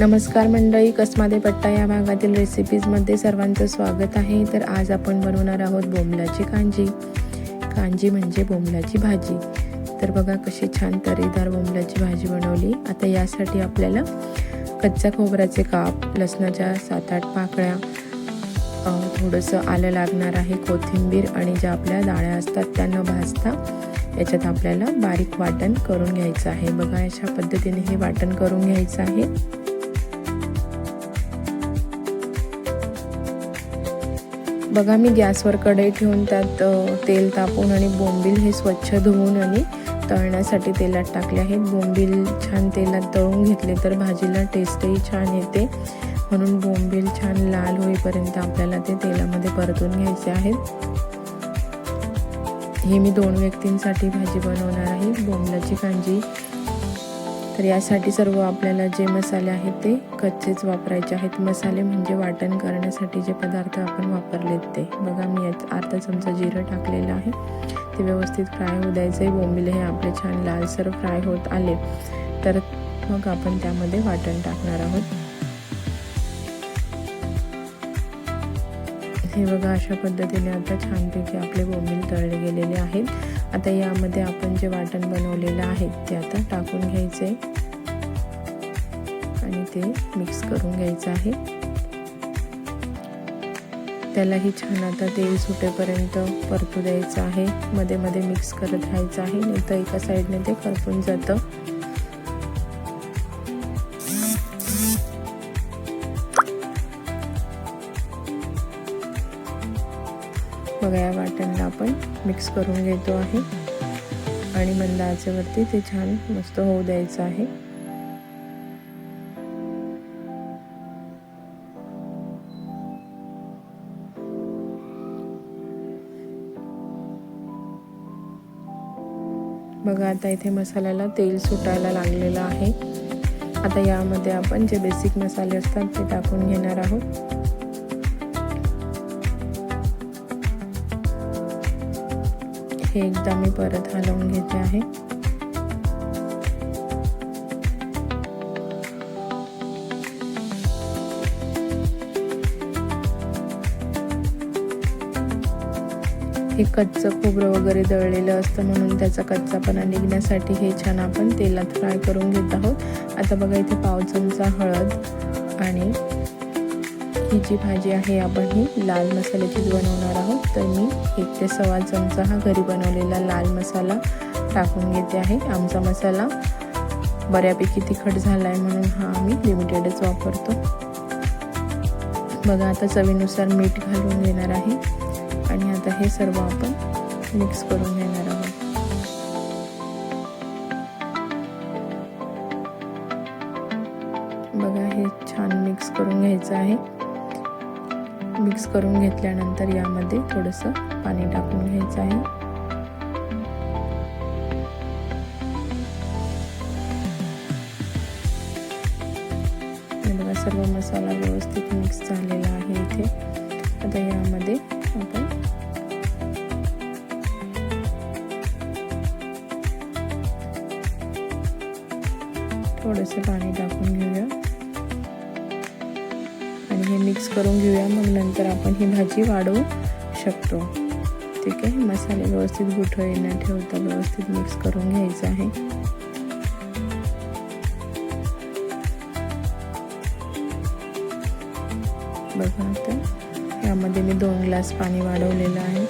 नमस्कार मंडळी कसमादे पट्टा या भागातील रेसिपीजमध्ये सर्वांचं स्वागत आहे. तर आज आपण बनवणार आहोत बोंबलाची कांजी. कांजी म्हणजे बोंबलाची भाजी. तर बघा कशी छान तरीदार बोंबलाची भाजी बनवली. आता यासाठी आपल्याला कच्च्या खोबऱ्याचे काप लसणाच्या सात आठ पाकळ्या थोडंसं आलं लागणार आहे कोथिंबीर आणि ज्या आपल्या डाळ्या असतात त्या न भाजता याच्यात आपल्याला बारीक वाटण करून घ्यायचं आहे. बघा अशा पद्धतीने हे वाटण करून घ्यायचं आहे. बघा मी गॅसवर कढई ठेवून त्यात तेल तापवून आणि बोंबील हे स्वच्छ धुवून आणि तळण्यासाठी तेलात टाकले आहेत बोंबील छान तेलात तळून घेतले तर भाजीला टेस्टही छान येते. म्हणून बोंबील छान लाल होईपर्यंत आपल्याला ते तेलामध्ये परतून घ्यायचे आहेत हे मी दोन व्यक्तींसाठी भाजी बनवणार आहे. बोंबलाची कांजी तर यासाठी सर्व आपल्याला जे मसाले आहेत ते कच्चेच वापरायचे आहेत. मसाले म्हणजे वाटण करण्यासाठी जे पदार्थ आपण वापरलेत ते. बघा मी यात अर्धा चमचा जिरं टाकलेलं आहे. ते व्यवस्थित फ्राय होऊ द्यायचं आहे हे आपले छान लालसर फ्राय होत आले. तर मग आपण त्यामध्ये वाटण टाकणार आहोत. हे बघा अशा पद्धतीने आता छानपैकी आपले बोंबील तळले गेलेले आहेत. आता यामध्ये आपण जे वाटण बनवलेलं आहे ते आता टाकून घ्यायचे आणि ते मिक्स करून घ्यायचं आहे. त्यालाही छान आता तेल सुटेपर्यंत परतू द्यायचं आहे. मध्ये मध्ये मिक्स करत राहायचं आहे नंतर एका साईडने ते करपून जातं. सगळ्या या आपण मिक्स करून घेतो आहे. आणि मंद आचेवरती ते छान मस्त होऊ द्यायचं आहे. बघा आता इथे मसाल्याला तेल सुटायला लागलेलं आहे. आता यामध्ये आपण जे बेसिक मसाले असतात ते टाकून घेणार आहोत. हे एकदा मी परत हलवून घेते आहे. हे कच्चं खोबरं वगैरे दळलेलं असतं म्हणून त्याचा कच्चापणा निघण्यासाठी हे छान आपण तेलात फ्राय करून घेत आहोत. आता बघा इथे पाव चमचा हळद आणि ही जी भाजी आहे. आपण ही लाल मसाल्याचीच बनवणार आहोत. तर मी एक ते सव्वा चमचा हा घरी बनवलेला लाल मसाला टाकून घेते आहे. आमचा मसाला बऱ्यापैकी तिखट झाला आहे म्हणून हा आम्ही लिमिटेडच वापरतो. बघा आता चवीनुसार मीठ घालून घेणार आहे. आणि आता हे सर्व आपण मिक्स करून घेणार आहोत. बघा हे छान मिक्स करून घ्यायचं आहे. मिक्स करून घेतल्यानंतर यामध्ये थोडंसं पाणी टाकून घ्यायचं आहे. बघा सर्व मसाला व्यवस्थित मिक्स झालेला आहे इथे. आता यामध्ये आपण थोडंसं पाणी टाकून घेऊया. मिक्स करून घेऊया. मग नंतर आपण ही भाजी वाढवू शकतो. ठीक आहे? मसाले व्यवस्थित गुठळी न ठेवता व्यवस्थित मिक्स करून घ्यायचं आहे. बघा आता. यामध्ये मी दोन ग्लास पाणी वाढवलेलं आहे.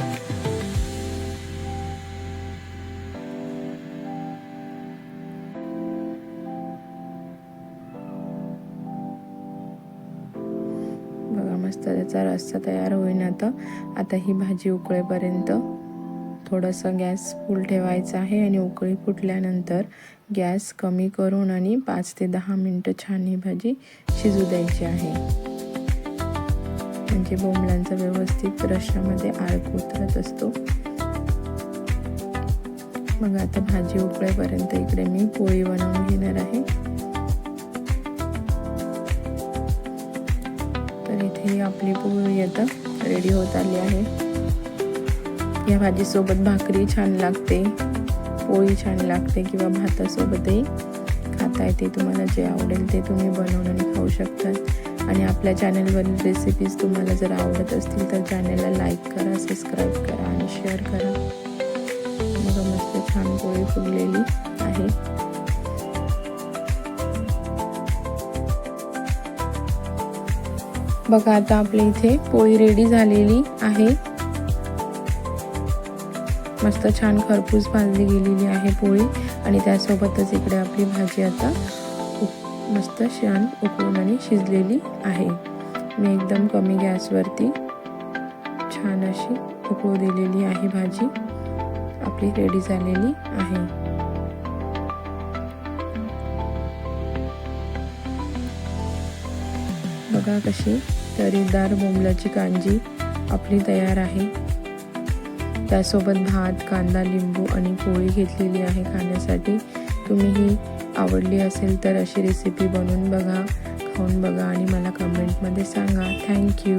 मस्त त्याचा रस्सा तयार होईन आता. आता ही भाजी उकळेपर्यंत थोडंसं गॅस फुल ठेवायचा आहे आणि उकळी फुटल्यानंतर गॅस कमी करून आणि पाच ते दहा मिनटं छान ही भाजी शिजू द्यायची आहे. म्हणजे बोंबलांचा व्यवस्थित रश्यामध्ये आळक उतरत असतो. मग आता भाजी उकळेपर्यंत इकडे मी पोळी बनवून घेणार आहे. ही आपली पोळी आता रेडी होत आली आहे. या भाजीसोबत भाकरी छान लागते. पोळी छान लागते किंवा भातासोबतही. खाता येते तुम्हाला जे आवडेल ते तुम्ही बनवून आणि खाऊ शकता आणि आपल्या चॅनलवरील रेसिपीज तुम्हाला जर आवडत असतील तर चॅनलला लाईक करा सबस्क्राईब करा आणि शेअर करा. मग मस्त छान पोळी फुगलेली आहे. बघा आता आपल्या इथे पोळी रेडी झालेली आहे. मस्त छान खरपूस भाजली गेलेली आहे पोळी. आणि त्यासोबतच इकडे आपली भाजी आता मस्त छान उकळून आणि शिजलेली आहे. मी एकदम कमी गॅसवरती छान अशी उकळू दिलेली आहे भाजी. आपली रेडी झालेली आहे. बघा कशी तरीदार बोंबलाची कांजी आपली तयार आहे. त्यासोबत भात कांदा लिंबू आणि पोळी घेतलेली आहे खाण्यासाठी. तुम्ही ही आवडली असेल तर अशी रेसिपी बनवून बघा खाऊन बघा आणि मला कमेंटमध्ये सांगा. थँक्यू